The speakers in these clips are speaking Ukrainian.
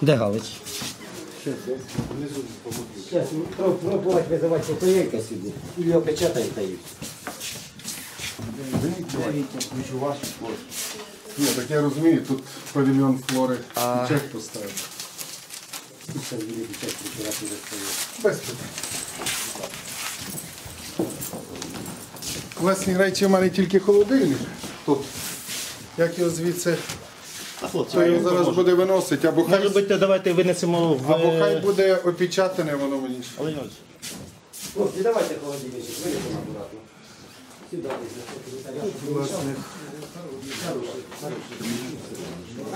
Де Галич? Зараз пробувати визивати поклейка сюди. І його печатають дають. Ні, так я розумію, тут павільйон флори чек поставив. Це своє. Без питань. Власні речі в мене тільки холодильник. Тут. Як його звідси, то його зараз буде виносити, або Може хай, бути, давайте винесемо в... або хай буде опечатане воно мені. Олег Іванович, Хлопці, давайте холодильничок, винесемо акуратно.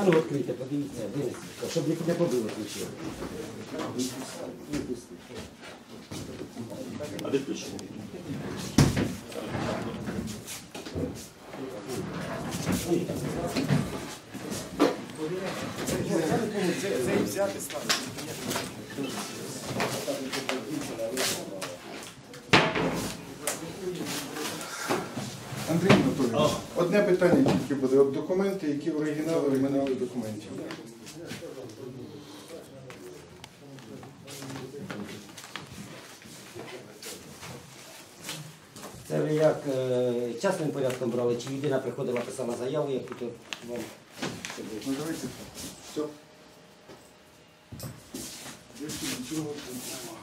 А ну відкрийте, подивіться, щоб не не побило ключі. а Андрій Анатолійович, одне питання тільки буде. От документи, які оригінали оригінали документів. Це ви як е, частним порядком брали, чи людина приходила, писала заяву, як тут вам. це було? Ну давайте. Все. Нічого тут нема.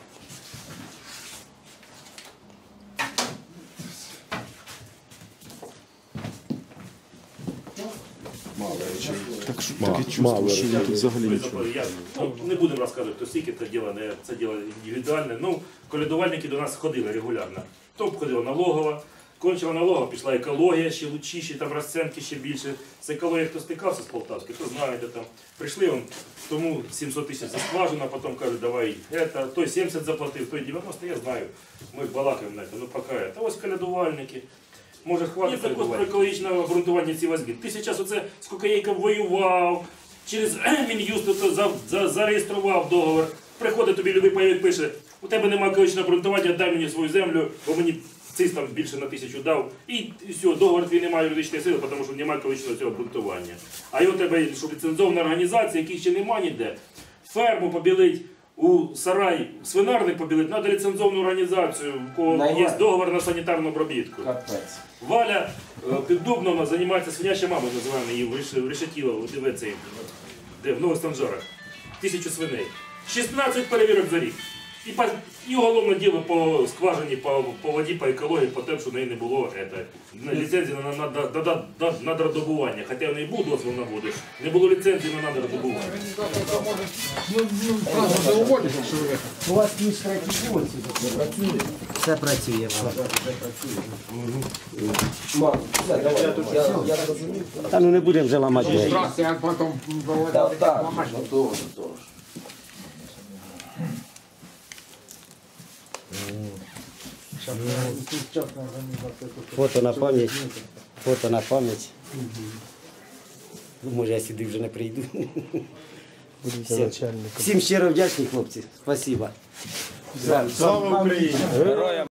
Так що таке чувство, що він тут взагалі нічого. Я, ну, не будемо розказувати, хто скільки це діло, не це діло індивідуальне. Ну, колядувальники до нас ходили регулярно. То ходила налогова, кончила налогова, пішла екологія, ще лучіші, там розценки ще більше. З екологією хто стикався з Полтавської, то знаєте там. Прийшли он, тому 700 тисяч за скважину, а потім кажуть, давай, это, той 70 заплатив, той 90, я знаю. Ми балакаємо на це, ну поки. Та ось колядувальники. Може, хватить також про екологічне обґрунтування ці возьмі. Ти зараз оце з кокаїнком воював, через Мін'юст за, за, зареєстрував договор. Приходить тобі любий пайовик, пише, у тебе немає екологічного обґрунтування, дай мені свою землю, бо мені цис там більше на тисячу дав. І, все, договор твій не має юридичної сили, тому що немає екологічного цього обґрунтування. А й у тебе, щоб ліцензована організація, яких ще немає ніде, ферму побілить, у сарай свинарник побілить, треба ліцензовну організацію, у кого є договор на санітарну обробітку. Капець. Валя е, під Дубном займається свиняча мама, називаємо її в Решетіло, де в Нових Санжарах. Тисячу свиней. 16 перевірок за рік. І, по, і уголовне діло по скважині, по, по воді, по екології, по те, що в неї не було на- ліцензії на, на, на, на, на, на надродобування. Хоча в неї був дозвіл на воду, не було ліцензії на надродобування. У вас третій вулиці працює? Все працює. Та ну не будемо вже ламати. Так, так. Фото на пам'ять. Фото на пам'ять. Ну, Може, я сюди вже не прийду. Всім, всім щиро вдячні, хлопці. Спасибо. Слава Україні! Героям